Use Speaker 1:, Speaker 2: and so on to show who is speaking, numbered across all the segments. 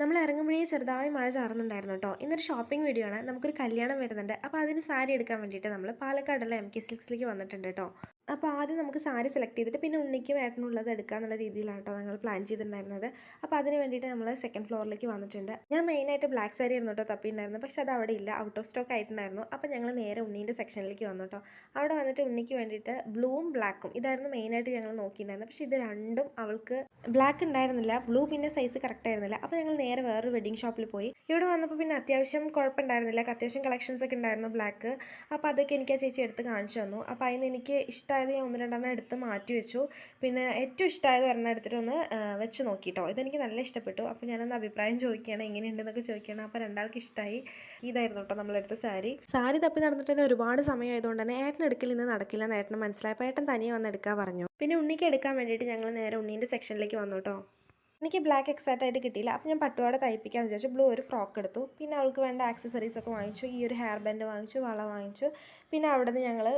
Speaker 1: നമ്മൾ ഇറങ്ങുമ്പോഴേ ചെറുതായി മഴ ചാറുന്നുണ്ടായിരുന്നു കേട്ടോ. ഇന്നൊരു ഷോപ്പിംഗ് വീഡിയോ ആണ്. നമുക്കൊരു കല്യാണം വരുന്നുണ്ട്. അപ്പോൾ അതിന് സാരി എടുക്കാൻ വേണ്ടിയിട്ട് നമ്മൾ പാലക്കാടുള്ള എം കെ സിൽക്സിലേക്ക് വന്നിട്ടുണ്ട് കേട്ടോ. അപ്പോൾ ആദ്യം നമുക്ക് സാരി സെലക്ട് ചെയ്തിട്ട് പിന്നെ ഉണ്ണിക്കും ഏട്ടനുള്ളത് എടുക്കാന്നുള്ള രീതിയിലാണ് കേട്ടോ ഞങ്ങൾ പ്ലാൻ ചെയ്തിട്ടുണ്ടായിരുന്നത്. അപ്പോൾ അതിന് വേണ്ടിയിട്ട് നമ്മൾ സെക്കൻഡ് ഫ്ലോറിലേക്ക് വന്നിട്ടുണ്ട്. ഞാൻ മെയിനായിട്ട് ബ്ലാക്ക് സാരി ആയിരുന്നു കേട്ടോ തപ്പിയിട്ടുണ്ടായിരുന്നു പക്ഷേ അത് അവിടെ ഇല്ല. ഔട്ട് ഓഫ് സ്റ്റോക്ക് ആയിട്ടുണ്ടായിരുന്നു. അപ്പോൾ ഞങ്ങൾ നേരെ ഉണ്ണീന്റെ സെക്ഷനിലേക്ക് വന്നു കേട്ടോ. അവിടെ വന്നിട്ട് ഉണ്ണിക്ക് വേണ്ടിയിട്ട് ബ്ലൂവും ബ്ലാക്കും ഇതായിരുന്നു മെയിനായിട്ട് ഞങ്ങൾ നോക്കിയിട്ടുണ്ടായിരുന്നത്. പക്ഷേ ഇത് രണ്ടും അവൾക്ക് ബ്ലാക്ക് ഉണ്ടായിരുന്നില്ല. ബ്ലൂ പിന്നെ സൈസ് കറക്റ്റ് ആയിരുന്നില്ല. അപ്പോൾ ഞങ്ങൾ നേരെ വേറൊരു വെഡിങ് ഷോപ്പിൽ പോയി. ഇവിടെ വന്നപ്പോൾ പിന്നെ അത്യാവശ്യം കുഴപ്പമുണ്ടായിരുന്നില്ല. അത്യാവശ്യം കളക്ഷൻസ് ഒക്കെ ഉണ്ടായിരുന്നു ബ്ലാക്ക് അപ്പോൾ അതൊക്കെ എനിക്ക് ആ ചേച്ചി എടുത്ത് കാണിച്ചു തന്നു. അപ്പോൾ അതിന് എനിക്ക് ഇഷ്ടമായത് ഞാൻ ഒന്ന് രണ്ടെണ്ണം എടുത്ത് മാറ്റി വെച്ചു. പിന്നെ ഏറ്റവും ഇഷ്ടമായത് ഒരെണ്ണം എടുത്തിട്ട് ഒന്ന് വെച്ച് നോക്കിയിട്ടോ ഇതെനിക്ക് നല്ല ഇഷ്ടപ്പെട്ടു. അപ്പോൾ ഞാനൊന്ന് അഭിപ്രായം ചോദിക്കുകയാണ്. എങ്ങനെയുണ്ടെന്നൊക്കെ ചോദിക്കുകയാണ്. അപ്പോൾ രണ്ടാൾക്ക് ഇഷ്ടമായി ഇതായിരുന്നു കേട്ടോ നമ്മളെടുത്ത സാരി. സാരി തപ്പി നടന്നിട്ട് തന്നെ ഒരുപാട് സമയമായതുകൊണ്ട് തന്നെ ഏട്ടൻ എടുക്കൽ ഇന്ന് നടക്കില്ല എന്ന് ഏട്ടന് മനസ്സിലായപ്പോൾ ഏട്ടൻ തനിയെ വന്ന് എടുക്കാൻ പറഞ്ഞു. പിന്നെ ഉണ്ണിക്ക് എടുക്കാൻ വേണ്ടിയിട്ട് ഞങ്ങൾ നേരെ ഉണ്ണീന്റെ സെക്ഷനിലേക്ക് വന്നു കേട്ടോ എനിക്ക് ബ്ലാക്ക് എക്സാക്റ്റ് ആയിട്ട് കിട്ടിയില്ല. അപ്പോൾ ഞാൻ പട്ടുപാട തയ്പ്പിക്കാമെന്ന് വിചാരിച്ചു. ബ്ലൂ ഒരു ഫ്രോക്ക് എടുത്തു. പിന്നെ അവൾക്ക് വേണ്ട ആക്സസറീസ് ഒക്കെ വാങ്ങിച്ചു. ഈ ഒരു ഹെയർ ബാൻഡ് വാങ്ങിച്ചു വള വാങ്ങിച്ചു. പിന്നെ അവിടെ നിന്ന് ഞങ്ങൾ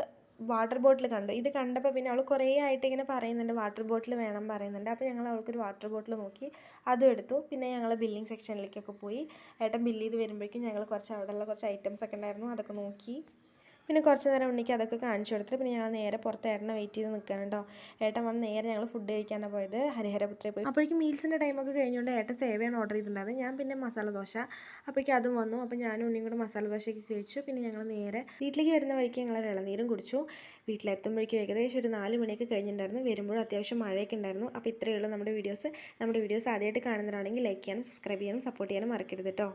Speaker 1: വാട്ടർ ബോട്ടിൽ കണ്ടു. ഇത് കണ്ടപ്പോൾ പിന്നെ അവൾ കുറേ ആയിട്ട് ഇങ്ങനെ പറയുന്നുണ്ട്. വാട്ടർ ബോട്ടിൽ വേണം പറയുന്നുണ്ട്. അപ്പോൾ ഞങ്ങൾ അവൾക്കൊരു വാട്ടർ ബോട്ടിൽ നോക്കി. അതും എടുത്തു. പിന്നെ ഞങ്ങൾ ബില്ലിംഗ് സെക്ഷനിലേക്കൊക്കെ പോയി. ഏട്ടൻ ബില്ല് ചെയ്ത് വരുമ്പോഴേക്കും ഞങ്ങൾ കുറച്ച് അവിടെയുള്ള കുറച്ച് ഐറ്റംസ് ഒക്കെ ഉണ്ടായിരുന്നു. അതൊക്കെ നോക്കി. പിന്നെ കുറച്ച് നേരം ഉണ്ണിക്ക് അതൊക്കെ കാണിച്ചു കൊടുത്തിട്ട് പിന്നെ ഞങ്ങൾ നേരെ പുറത്ത് ഏട്ടനെ വെയിറ്റ് ചെയ്ത് നിൽക്കുകയാണ് കേട്ടോ. ഏട്ടൻ വന്ന് നേരെ ഞങ്ങൾ ഫുഡ് കഴിക്കാനാണ് പോയത്. ഹരിഹരപുത്രയിൽ പോയി. അപ്പോഴേക്കും മീൽസിന്റെ ടൈമൊക്കെ കഴിഞ്ഞുകൊണ്ട് ഏട്ടൻ സേവയാണ് ഓർഡർ ചെയ്തിട്ടുണ്ടായത് ഞാൻ പിന്നെ മസാല ദോശ. അപ്പോഴേക്കും അതും വന്നു. അപ്പോൾ ഞാനും ഉണ്ണിയും കൂടെ മസാല ദോശയൊക്കെ കഴിച്ചു. പിന്നെ ഞങ്ങൾ നേരെ വീട്ടിലേക്ക് വരുന്ന വഴിക്ക് ഞങ്ങൾ ഇളനീരും കുടിച്ചു. വീട്ടിലെത്തുമ്പോഴേക്കും ഏകദേശം ഒരു നാല് മണിയൊക്കെ കഴിഞ്ഞിട്ടുണ്ടായിരുന്നു. വരുമ്പോഴും അത്യാവശ്യം മഴയൊക്കെ ഉണ്ടായിരുന്നു. അപ്പോൾ ഇത്രയുള്ള നമ്മുടെ വീഡിയോസ് നമ്മുടെ വീഡിയോസ് ആദ്യമായിട്ട് കാണുന്നവരാണെങ്കിൽ ലൈക്ക് ചെയ്യാനും സബ്സ്ക്രൈബ് ചെയ്യാനും സപ്പോർട്ട് ചെയ്യാനും മറക്കരുത് കേട്ടോ.